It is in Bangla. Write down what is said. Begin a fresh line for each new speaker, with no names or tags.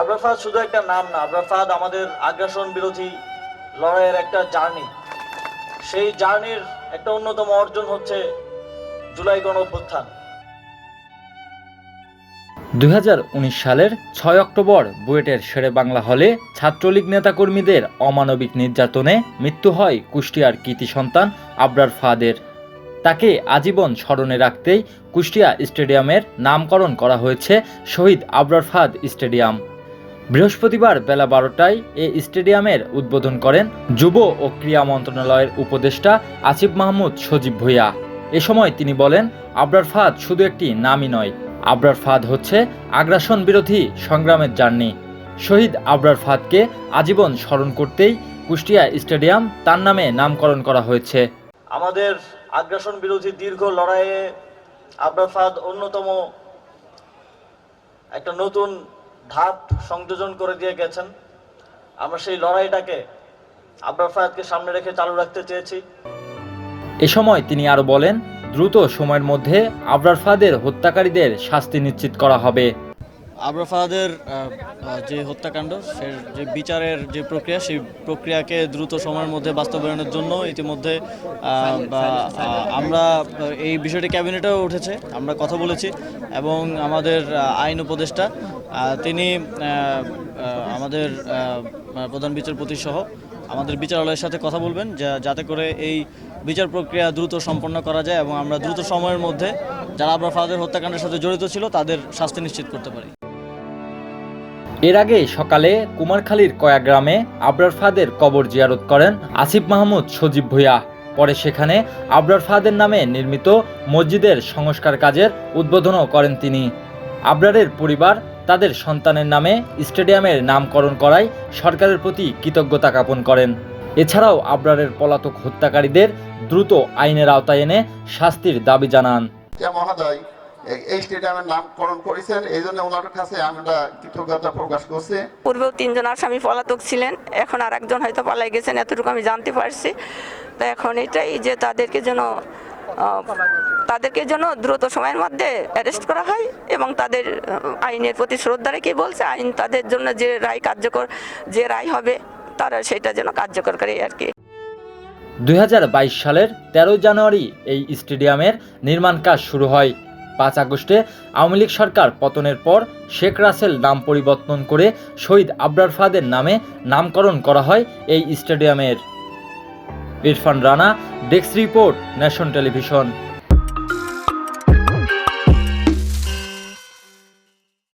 আবরার ফাহাদ শুধু একটা নাম না, আবরার ফাহাদ আমাদের আগ্রাসন বিরোধী লড়াইয়ের একটা জার্নি সেই জার্নির একটা অন্যতম অর্জন হচ্ছে জুলাই গণ অভ্যুত্থান।
দুই সালের ছয় অক্টোবর বুয়েটের শেরে বাংলা হলে ছাত্রলীগ নেতাকর্মীদের অমানবিক নির্যাতনে মৃত্যু হয় কুষ্টিয়ার কৃতি সন্তান আবরার ফাদের তাকে আজীবন স্মরণে রাখতেই কুষ্টিয়া স্টেডিয়ামের নামকরণ করা হয়েছে শহীদ আবরার ফাদ স্টেডিয়াম। বৃহস্পতিবার বেলা বারোটায় এ স্টেডিয়ামের উদ্বোধন করেন যুব ও ক্রীড়া মন্ত্রণালয়ের উপদেষ্টা আসিফ মাহমুদ সজীব ভূঁইয়া। এ সময় তিনি বলেন, আবরার ফাদ শুধু একটি নামই নয়, আবরার ফাদ হচ্ছে আগ্রাসন বিরোধী সংগ্রামের জার্নি। শহীদ আবরার ফাদকে আজীবন স্মরণ করতেই কুষ্টিয়া স্টেডিয়াম তার নামে নামকরণ করা হয়েছে।
আমাদের আগ্রাসন বিরোধী দীর্ঘ লড়াইয়ে আবরার ফাহাদ অন্যতম একটা নতুন ধাপ সংযোজন করে দিয়ে গেছেন। আমরা সেই লড়াইটাকে আবরার ফাহাদকে সামনে রেখে চালু রাখতে চেয়েছি।
এ সময় তিনি আরও বলেন দ্রুত সময়ের মধ্যে আবরার ফাদের হত্যাকারীদের শাস্তি নিশ্চিত করা হবে।
আবরা ফাহাদের আহ, আহ, যে হত্যাকাণ্ড সে যে বিচারের যে প্রক্রিয়া সেই প্রক্রিয়াকে দ্রুত সময়ের মধ্যে বাস্তবায়নের জন্য ইতিমধ্যে বা, আমরা এই বিষয়টি ক্যাবিনেটেও উঠেছে আমরা কথা বলেছি এবং আমাদের আইন উপদেষ্টা তিনি আমাদের প্রধান বিচারপতি সহ আমাদের বিচারালয়ের সাথে কথা বলবেন যাতে করে এই বিচার প্রক্রিয়া দ্রুত সম্পন্ন করা যায় এবং আমরা দ্রুত সময়ের মধ্যে যারা আবরা ফাহাদের হত্যাকাণ্ডের সাথে জড়িত ছিল, তাদের শাস্তি নিশ্চিত করতে পারি।
এর আগে সকালে কুমারখালীর কয়া গ্রামে আবরার ফাদের কবর জিয়ারত করেন আসিফ মাহমুদ সজীব ভূঁইয়া। পরে সেখানে আবরার ফাদের নামে নির্মিত মসজিদের সংস্কার কাজের উদ্বোধনও করেন তিনি। আবরারের পরিবার তাদের সন্তানের নামে স্টেডিয়ামের নামকরণ করায় সরকারের প্রতি কৃতজ্ঞতা জ্ঞাপন করেন। এছাড়াও আবরারের পলাতক হত্যাকারীদের দ্রুত আইনের আওতায় এনে শাস্তির দাবি জানান।
যে মহোদয় এই স্টেডিয়ামের নামকরণ করেছেন এই জন্য ওনার কাছে আমরা কৃতজ্ঞতা প্রকাশ করছি।
পূর্বেও তিনজন আসামি পলাতক ছিলেন এখন আর একজন হয়তো পালাই গেছেন এতটুকু আমি জানতে পারছি। তো এখন এটাই যে তাদেরকে যেন তাদেরকে যেন দ্রুত সময়ের মধ্যে অ্যারেস্ট করা হয় এবং তাদের আইনের প্রতি শ্রদ্ধা রেখে বলছে, আইন তাদের জন্য যে রায় কার্যকর, যে রায় হবে, তারা সেটা যেন কার্যকর করে আর কি।
দুই হাজার বাইশ সালের তেরোই জানুয়ারি এই স্টেডিয়ামের নির্মাণ কাজ শুরু হয়। পাঁচ আগস্টে আওয়ামী লীগ সরকার পতনের পর শেখ রাসেল নাম পরিবর্তন করে শহীদ আবরার ফাদের নামে নামকরণ করা হয় এই স্টেডিয়ামের। Irfan Rana desk report nation television.